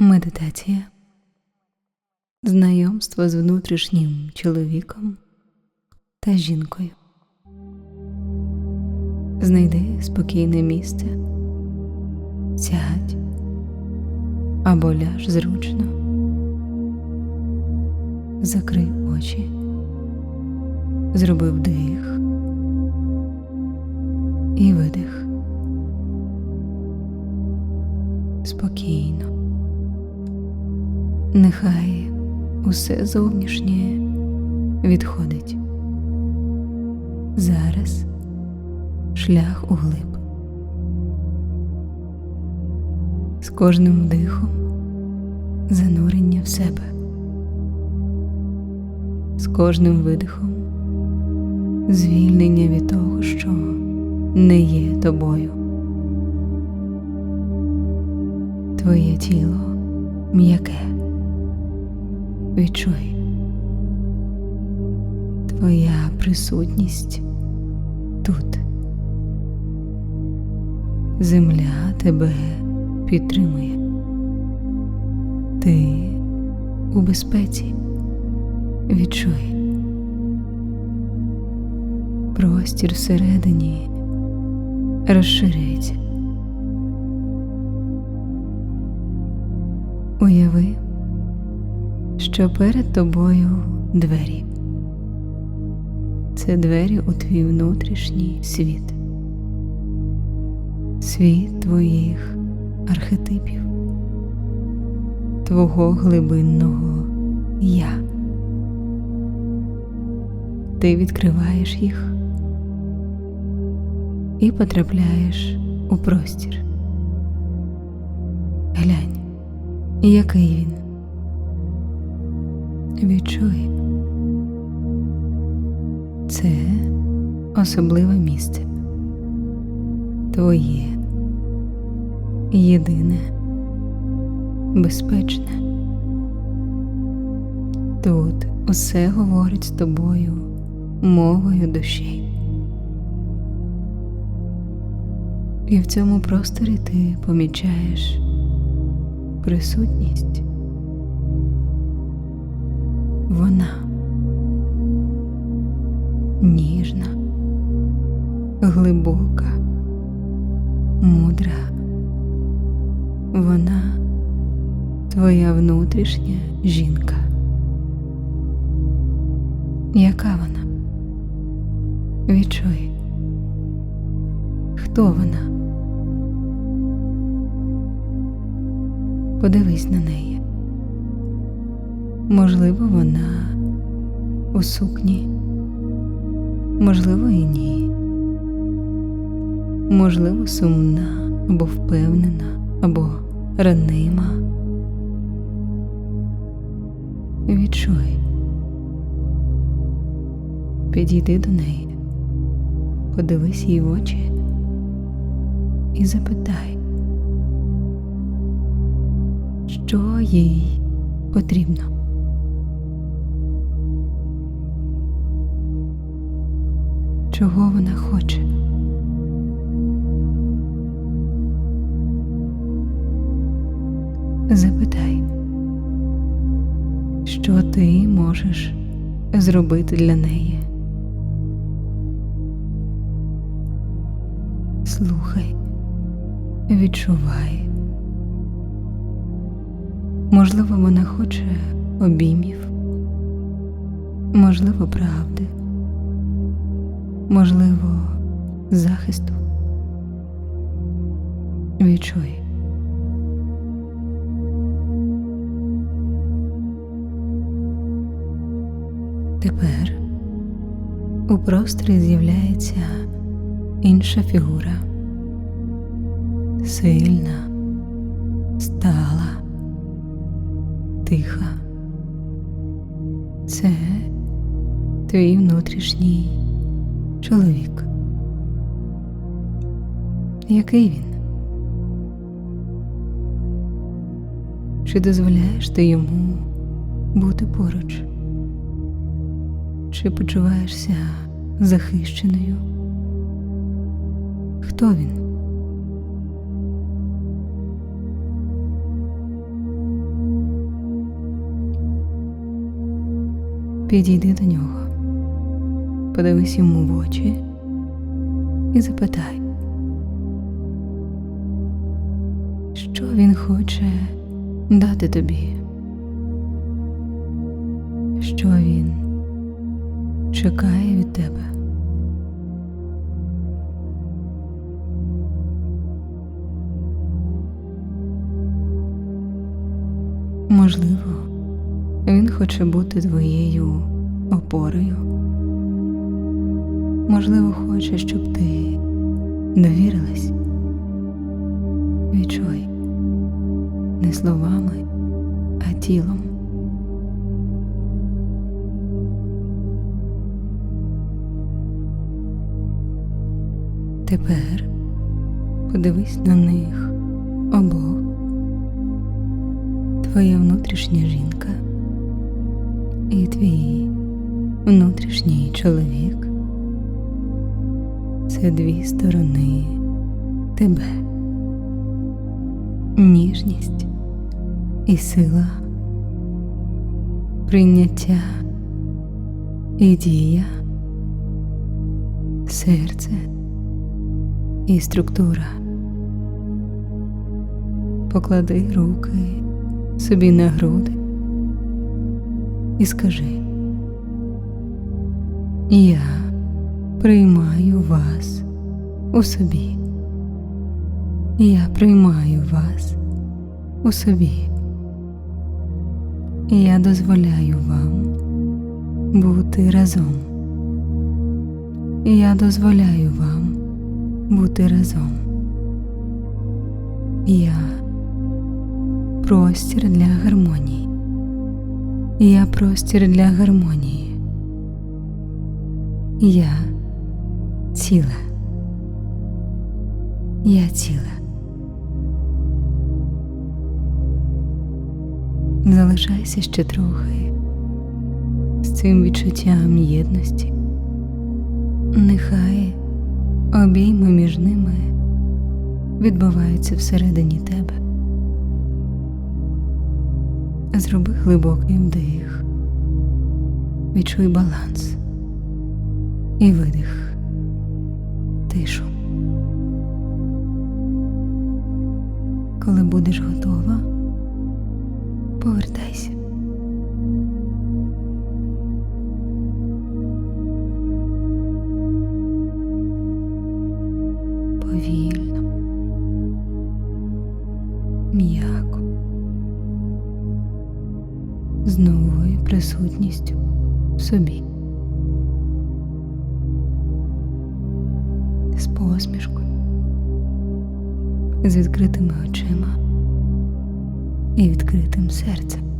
Медитація. Знайомство з внутрішнім чоловіком та жінкою. Знайди спокійне місце, сядь або ляж зручно. Закрий очі, зроби вдих і видих. Спокійно. Нехай усе зовнішнє відходить. Зараз шлях углиб. З кожним дихом занурення в себе, з кожним видихом звільнення від того, що не є тобою. Твоє тіло м'яке. Відчуй твоя присутність тут. Земля тебе підтримує. Ти у безпеці. Відчуй. Простір всередині розширюється. Уяви, що перед тобою двері. Це двері у твій внутрішній світ, світ твоїх архетипів, твого глибинного я. Ти відкриваєш їх і потрапляєш у простір. Глянь, який він. Відчуй. Це особливе місце. Твоє єдине, безпечне. Тут усе говорить з тобою мовою душі. І в цьому просторі ти помічаєш присутність. Вона ніжна, глибока, мудра. Вона твоя внутрішня жінка. Яка вона? Відчуй, хто вона? Подивись на неї. Можливо, вона у сукні, можливо, і ні. Можливо, сумна або впевнена, або ранима. Відчуй. Підійди до неї, подивись їй в очі і запитай, що їй потрібно. Чого вона хоче? Запитай, що ти можеш зробити для неї. Слухай, відчувай. Можливо, вона хоче обіймів, можливо, правди, можливо, захисту. Відчуй. Тепер у просторі з'являється інша фігура, сильна, стала, тиха. Це твій внутрішній чоловік. Який він? Чи дозволяєш ти йому бути поруч? Чи почуваєшся захищеною? Хто він? Підійди до нього подивись йому в очі і запитай, що він хоче дати тобі, що він чекає від тебе. Можливо, він хоче бути твоєю опорою. Можливо, хоче, щоб ти довірилась. Відчуй не словами, а тілом. Тепер подивись на них обох. Твоя внутрішня жінка і твій внутрішній чоловік це дві сторони тебе. Ніжність і сила, прийняття і дія, серце і структура. Поклади руки собі на груди і скажи, я приймаю вас у собі. Я приймаю вас у собі. Я дозволяю вам бути разом. Я дозволяю вам бути разом. Я простір для гармонії. Я простір для гармонії. Я ціле. Я ціле. Залишайся ще трохи з цим відчуттям єдності. Нехай обійми між ними відбуваються всередині тебе. Зроби глибокий вдих, відчуй баланс і видих, тишу. Коли будеш готова, повертайся. Повільно, м'яко, з новою присутністю в собі, посмішкою, з відкритими очима і відкритим серцем.